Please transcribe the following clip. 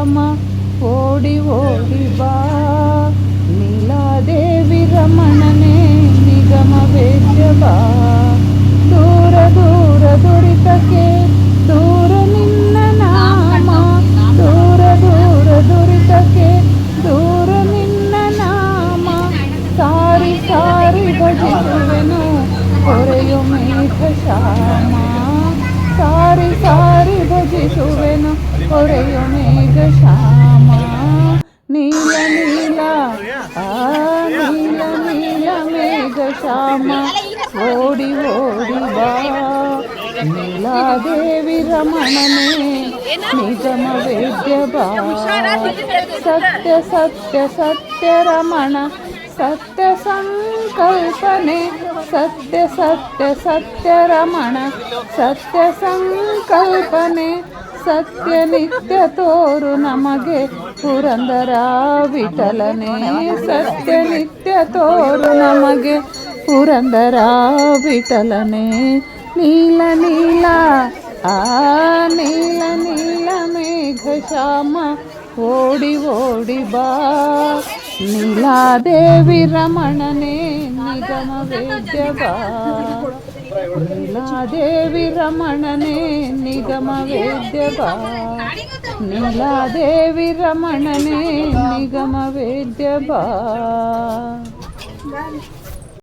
రమ ఓడి ఓడి బా నీలాదేవి రమణనే నిగమ వేద్యవా ದೂರ ದೂರ ದುರಿತಕ್ಕೆ ದೂರ ನಿನ್ನ ನಾಮ ದೂರ ದೂರ ದುರಿತಕ್ಕೆ ದೂರ ನಿನ್ನ ನಾಮ ಸಾರಿ ಸಾರಿ ಭಜಿಸುವೆನು ಕೊರೆಯು ಮೇಘ ಶ್ಯಾಮ ಸಾರಿ ಸಾರಿ ಭಜಿಸುವೆ ఒరయో మేఘ శ్యామ. నీల నీల. నీల నీల మేఘ శ్యామ. ఓడి ఓడి బా. నీలాదేవి రమణనే నిజమ వేద్యబా సత్య సత్య సత్య రమణ సత్య సంకల్పనే. సత్య సత్య సత్య రమణ సత్య సంకల్పనే. ಸತ್ಯ ನಿತ್ಯ ತೋರು ನಮಗೆ ಪುರಂದರ ವಿಠಲನೆ. ಸತ್ಯ ನಿತ್ಯ ತೋರು ನಮಗೆ ಪುರಂದರ ವಿಠಲನೆ. ನೀಲ ನೀಲ, ಆ ನೀಲ ನೀಲ ಮೇಘ ಶ್ಯಾಮ, ಓಡಿ ಓಡಿ ಬಾ. ನೀಲಾದೇವಿ ರಮಣನೆ, ನಿಗಮ ವೇದ್ಯ ಬಾ. నీలాదేవి రమణనే నిగమ వేద్యవా నీలాదేవి రమణనే నిగమ వేద్యవా